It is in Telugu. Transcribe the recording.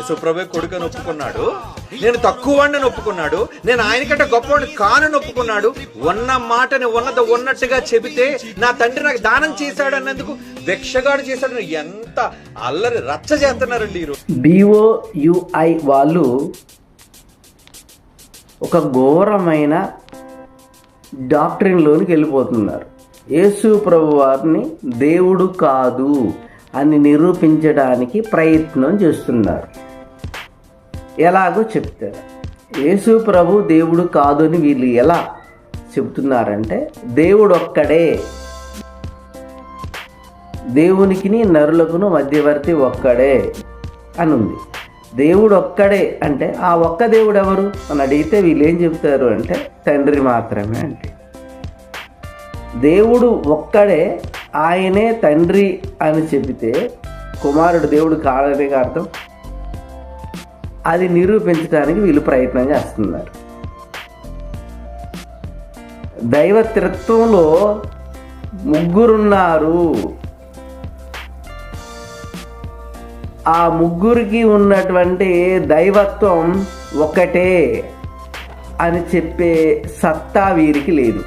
యేసుప్రభే కొడుకని ఒప్పుకున్నాడు నేను తక్కువ వాడిని ఒప్పుకున్నాడు నేను ఆయనకంటే గొప్పవాడిని కానని ఒప్పుకున్నాడు. ఉన్న మాటని ఉన్నది ఉన్నట్టుగా చెబితే నా తండ్రి నాకు దానం చేశాడు అన్నందుకు భిక్షగాడు చేశాడు. ఎంత అల్లరి రచ్చ చేస్తున్నారండి ఈరోజు బిఓయుఐ వాళ్ళు ఒక ఘోరమైన డాక్టరీన్లోనికి వెళ్ళిపోతున్నారు. యేసు ప్రభు వారిని దేవుడు కాదు అని నిరూపించడానికి ప్రయత్నం చేస్తున్నారు. ఎలాగో చెప్తారు యేసు ప్రభు దేవుడు కాదు అని వీళ్ళు ఎలా చెబుతున్నారంటే దేవుడు ఒక్కడే దేవునికిని నరులకును మధ్యవర్తి ఒక్కడే అని ఉంది దేవుడు ఒక్కడే అంటే ఆ ఒక్క దేవుడు ఎవరు అని అడిగితే వీళ్ళు ఏం చెబుతారు అంటే తండ్రి మాత్రమే అంటే. దేవుడు ఒక్కడే ఆయనే తండ్రి అని చెబితే కుమారుడు దేవుడు కాడనే అర్థం? అది నిరూపించడానికి వీళ్ళు ప్రయత్నం చేస్తున్నారు. దైవత్రిత్వంలో ముగ్గురున్నారు. ఆ ముగ్గురికి ఉన్నటువంటి దైవత్వం ఒకటే అని చెప్పే సత్తా వీరికి లేదు.